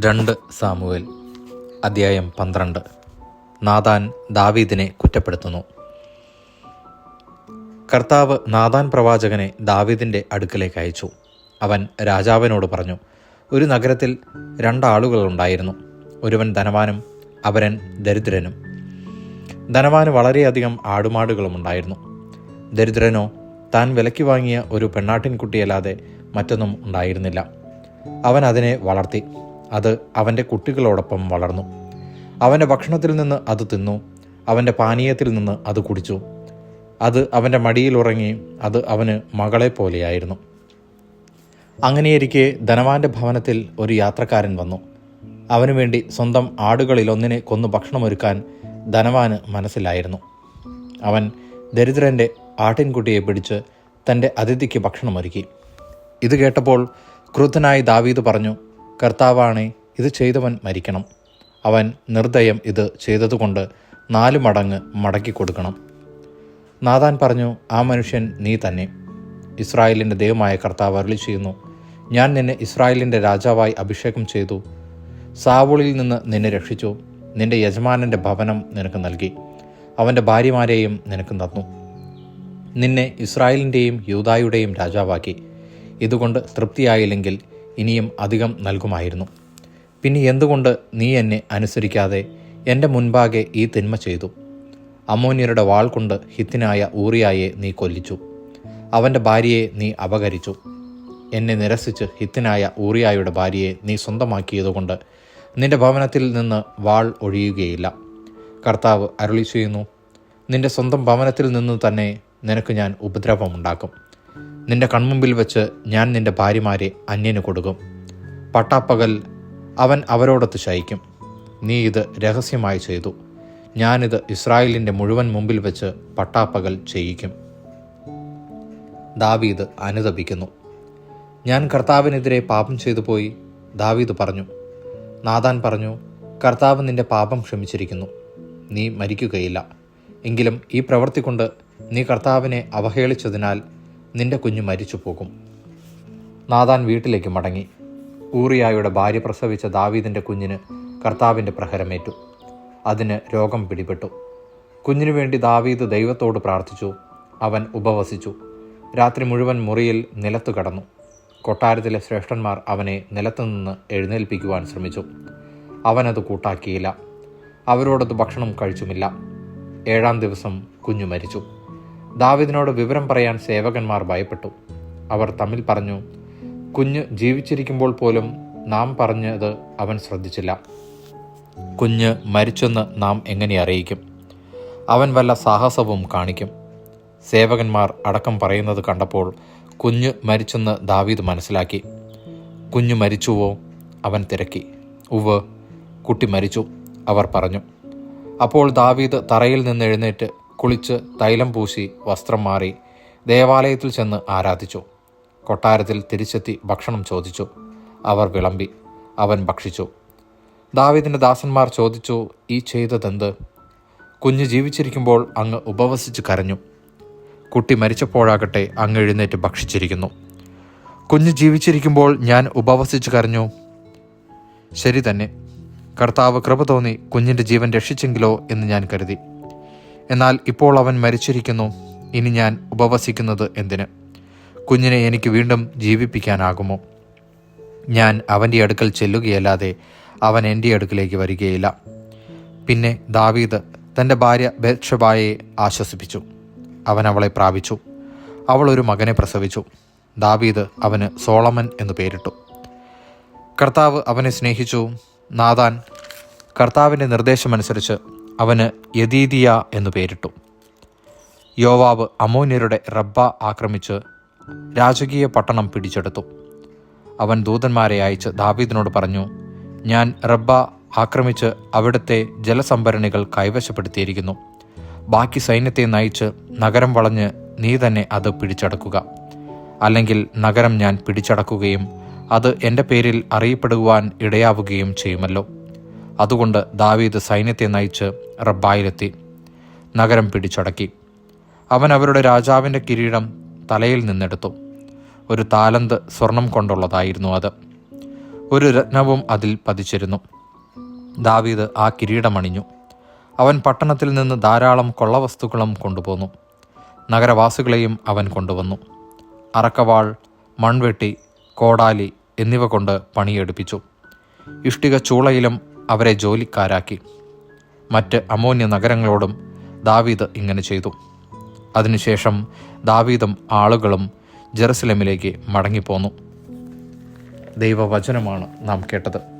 രണ്ട് സാമുവേൽ അദ്ധ്യായം പന്ത്രണ്ട്. നാദാൻ ദാവീദിനെ കുറ്റപ്പെടുത്തുന്നു. കർത്താവ് നാദാൻ പ്രവാചകനെ ദാവീദിന്റെ അടുക്കലേക്ക് അയച്ചു. അവൻ രാജാവിനോട് പറഞ്ഞു ഒരു നഗരത്തിൽ രണ്ടാളുകളുണ്ടായിരുന്നു. ഒരുവൻ ധനവാനും അവരൻ ദരിദ്രനും. ധനവാന് വളരെയധികം ആടുമാടുകളും ഉണ്ടായിരുന്നു. ദരിദ്രനോ താൻ വിലയ്ക്ക് വാങ്ങിയ ഒരു പെണ്ണാട്ടിൻകുട്ടിയല്ലാതെ മറ്റൊന്നും ഉണ്ടായിരുന്നില്ല. അവൻ അതിനെ വളർത്തി. അത് അവന്റെ കുട്ടികളോടൊപ്പം വളർന്നു. അവന്റെ ഭക്ഷണത്തിൽ നിന്ന് അത് തിന്നു. അവന്റെ പാനീയത്തിൽ നിന്ന് അത് കുടിച്ചു. അത് അവന്റെ മടിയിൽ ഉറങ്ങി. അത് അവന് മകളെ പോലെയായിരുന്നു അങ്ങനെയിരിക്കെ ധനവാന്റെ ഭവനത്തിൽ ഒരു യാത്രക്കാരൻ വന്നു. അവനു വേണ്ടി സ്വന്തം ആടുകളിലൊന്നിനെ കൊന്നു ഭക്ഷണമൊരുക്കാൻ ധനവാന് മനസ്സിലായിരുന്നു. അവൻ ദരിദ്രന്റെ ആട്ടിൻകുട്ടിയെ പിടിച്ച് തന്റെ അതിഥിക്ക് ഭക്ഷണമൊരുക്കി ഇത് കേട്ടപ്പോൾ ക്രുദ്ധനായി ദാവീദ് പറഞ്ഞു കർത്താവാണേ ഇത് ചെയ്തവൻ മരിക്കണം. അവൻ നിർദ്ദയം ഇത് ചെയ്തതുകൊണ്ട് നാല് മടങ്ങ് മടക്കി കൊടുക്കണം. നാദാൻ പറഞ്ഞു ആ മനുഷ്യൻ നീ തന്നെ. ഇസ്രായേലിന്റെ ദൈവമായ കർത്താവ് അരുളി ചെയ്യുന്നു. ഞാൻ നിന്നെ ഇസ്രായേലിന്റെ രാജാവായി അഭിഷേകം ചെയ്തു. സാവുളിൽ നിന്ന് നിന്നെ രക്ഷിച്ചു. നിന്റെ യജമാനന്റെ ഭവനം നിനക്ക് നൽകി. അവന്റെ ഭാര്യമാരെയും നിനക്ക് തന്നു. നിന്നെ ഇസ്രായേലിന്റെയും യൂതായുടെയും രാജാവാക്കി. ഇതുകൊണ്ട് തൃപ്തിയായില്ലെങ്കിൽ ഇനിയും അധികം നൽകുമായിരുന്നു. പിന്നെ എന്തുകൊണ്ട് നീ എന്നെ അനുസരിക്കാതെ എന്റെ മുൻപാകെ ഈ തിന്മ ചെയ്തു? അമോന്യരുടെ വാൾ കൊണ്ട് ഹിത്തിനായ ഊറിയായെ നീ കൊല്ലിച്ചു. അവന്റെ ഭാര്യയെ നീ അപകരിച്ചു. എന്നെ നിരസിച്ച് ഹിത്തിനായ ഊറിയായുടെ ഭാര്യയെ നീ സ്വന്തമാക്കിയതുകൊണ്ട് നിന്റെ ഭവനത്തിൽ നിന്ന് വാൾ ഒഴിയുകയില്ല. കർത്താവ് അരുളി ചെയ്യുന്നു നിന്റെ സ്വന്തം ഭവനത്തിൽ നിന്ന് തന്നെ നിനക്ക് ഞാൻ ഉപദ്രവമുണ്ടാക്കും. നിന്റെ കൺമുമ്പിൽ വെച്ച് ഞാൻ നിന്റെ ഭാര്യമാരെ അന്യന് കൊടുക്കും. പട്ടാപ്പകൽ അവൻ അവരോടൊത്ത് ശയിക്കും. നീ ഇത് രഹസ്യമായി ചെയ്തു. ഞാനിത് ഇസ്രായേലിന്റെ മുഴുവൻ മുമ്പിൽ വെച്ച് പട്ടാപ്പകൽ ചെയ്യിക്കും. ദാവീദ് അനുതപിക്കുന്നു. ഞാൻ കർത്താവിനെതിരെ പാപം ചെയ്തു പോയി ദാവീദ് പറഞ്ഞു. നാദാൻ പറഞ്ഞു കർത്താവ് നിന്റെ പാപം ക്ഷമിച്ചിരിക്കുന്നു. നീ മരിക്കുകയില്ല. എങ്കിലും ഈ പ്രവൃത്തി കൊണ്ട് നീ കർത്താവിനെ അവഹേളിച്ചതിനാൽ നിന്റെ കുഞ്ഞു മരിച്ചു പോകും. നാദാൻ വീട്ടിലേക്ക് മടങ്ങി. ഊറിയായുടെ ഭാര്യ പ്രസവിച്ച ദാവീദിന്റെ കുഞ്ഞിന് കർത്താവിന്റെ പ്രഹരമേറ്റു. അതിന് രോഗം പിടിപെട്ടു. കുഞ്ഞിനു വേണ്ടി ദാവീദ് ദൈവത്തോട് പ്രാർത്ഥിച്ചു. അവൻ ഉപവസിച്ചു. രാത്രി മുഴുവൻ മുറിയിൽ നിലത്തു കടന്നു. കൊട്ടാരത്തിലെ ശ്രേഷ്ഠന്മാർ അവനെ നിലത്തു നിന്ന് എഴുന്നേൽപ്പിക്കുവാൻ ശ്രമിച്ചു. അവനത് കൂട്ടാക്കിയില്ല. അവരോടത് ഭക്ഷണം കഴിച്ചുമില്ല. ഏഴാം ദിവസം കുഞ്ഞു മരിച്ചു. ദാവിദിനോട് വിവരം പറയാൻ സേവകന്മാർ ഭയപ്പെട്ടു. അവർ തമ്മിൽ പറഞ്ഞു കുഞ്ഞ് ജീവിച്ചിരിക്കുമ്പോൾ പോലും നാം പറഞ്ഞത് അവൻ ശ്രദ്ധിച്ചില്ല. കുഞ്ഞ് മരിച്ചെന്ന് നാം എങ്ങനെ അറിയിക്കും? അവൻ വല്ല സാഹസവും കാണിക്കും. സേവകന്മാർ അടക്കം പറയുന്നത് കണ്ടപ്പോൾ കുഞ്ഞ് മരിച്ചെന്ന് ദാവീദ് മനസ്സിലാക്കി. കുഞ്ഞ് മരിച്ചുവോ? അവൻ തിരക്കി. ഉവ് കുട്ടി മരിച്ചു അവർ പറഞ്ഞു. അപ്പോൾ ദാവീദ് തറയിൽ നിന്ന് എഴുന്നേറ്റ് കുളിച്ച് തൈലം പൂശി വസ്ത്രം മാറി ദേവാലയത്തിൽ ചെന്ന് ആരാധിച്ചു. കൊട്ടാരത്തിൽ തിരിച്ചെത്തി ഭക്ഷണം ചോദിച്ചു. അവർ വിളമ്പി അവൻ ഭക്ഷിച്ചു. ദാവീദിന്റെ ദാസന്മാർ ചോദിച്ചു ഈ ചെയ്തതെന്ത്? കുഞ്ഞ് ജീവിച്ചിരിക്കുമ്പോൾ അങ്ങ് ഉപവസിച്ച് കരഞ്ഞു. കുട്ടി മരിച്ചപ്പോഴാകട്ടെ അങ്ങ് എഴുന്നേറ്റ് ഭക്ഷിച്ചിരിക്കുന്നു. കുഞ്ഞ് ജീവിച്ചിരിക്കുമ്പോൾ ഞാൻ ഉപവസിച്ച് കരഞ്ഞു. ശരി തന്നെ. കർത്താവ് കൃപ തോന്നി കുഞ്ഞിന്റെ ജീവൻ രക്ഷിച്ചെങ്കിലോ എന്ന് ഞാൻ കരുതി. എന്നാൽ ഇപ്പോൾ അവൻ മരിച്ചിരിക്കുന്നു. ഇനി ഞാൻ ഉപവസിക്കുന്നത് എന്തിന്? കുഞ്ഞിനെ എനിക്ക് വീണ്ടും ജീവിപ്പിക്കാനാകുമോ? ഞാൻ അവന്റെ അടുക്കൽ ചെല്ലുകയല്ലാതെ അവൻ എന്റെ അടുക്കലേക്ക് വരികയില്ല. പിന്നെ ദാവീദ് തന്റെ ഭാര്യ ബെത്ഷബായെ ആശ്വസിപ്പിച്ചു. അവൻ അവളെ പ്രാപിച്ചു. അവൾ ഒരു മകനെ പ്രസവിച്ചു. ദാവീദ് അവന് സോളമൻ എന്ന് പേരിട്ടു. കർത്താവ് അവനെ സ്നേഹിച്ചു. നാദാൻ കർത്താവിന്റെ നിർദ്ദേശമനുസരിച്ച് അവന് യദീദിയ എന്നു പേരിട്ടു. യോവാവ് അമോന്യരുടെ റബ്ബ ആക്രമിച്ച് രാജകീയ പട്ടണം പിടിച്ചെടുത്തു. അവൻ ദൂതന്മാരെ അയച്ച് ദാവീദിനോട് പറഞ്ഞു ഞാൻ റബ്ബ ആക്രമിച്ച് അവിടുത്തെ ജലസംഭരണികൾ കൈവശപ്പെടുത്തിയിരിക്കുന്നു. ബാക്കി സൈന്യത്തെ നയിച്ച് നഗരം വളഞ്ഞ് നീ തന്നെ അത് പിടിച്ചടക്കുക. അല്ലെങ്കിൽ നഗരം ഞാൻ പിടിച്ചടക്കുകയും അത് എന്റെ പേരിൽ അറിയപ്പെടുവാൻ ഇടയാവുകയും ചെയ്യുമല്ലോ. അതുകൊണ്ട് ദാവീദ് സൈന്യത്തെ നയിച്ച് റബ്ബായിലെത്തി. നഗരം പിടിച്ചടക്കി. അവൻ അവരുടെ രാജാവിന്റെ കിരീടം തലയിൽ നിന്നെടുത്തു. ഒരു താലന്ത് സ്വർണം കൊണ്ടുള്ളതായിരുന്നു അത്. ഒരു രത്നവും അതിൽ പതിച്ചിരുന്നു. ദാവീദ് ആ കിരീടമണിഞ്ഞു. അവൻ പട്ടണത്തിൽ നിന്ന് ധാരാളം കൊള്ളവസ്തുക്കളും കൊണ്ടുപോന്നു. നഗരവാസികളെയും അവൻ കൊണ്ടുവന്നു. അറക്കവാൾ മൺവെട്ടി കോടാലി എന്നിവ കൊണ്ട് പണിയെടുപ്പിച്ചു. ഇഷ്ടിക ചൂളയിലും അവരെ ജോലിക്കാരാക്കി. മറ്റ് അമോന്യ നഗരങ്ങളോടും ദാവീദ് ഇങ്ങനെ ചെയ്തു. അതിനുശേഷം ദാവീദും ആളുകളും ജെറുസലമിലേക്ക് മടങ്ങിപ്പോന്നു. ദൈവവചനമാണ് നാം കേട്ടത്.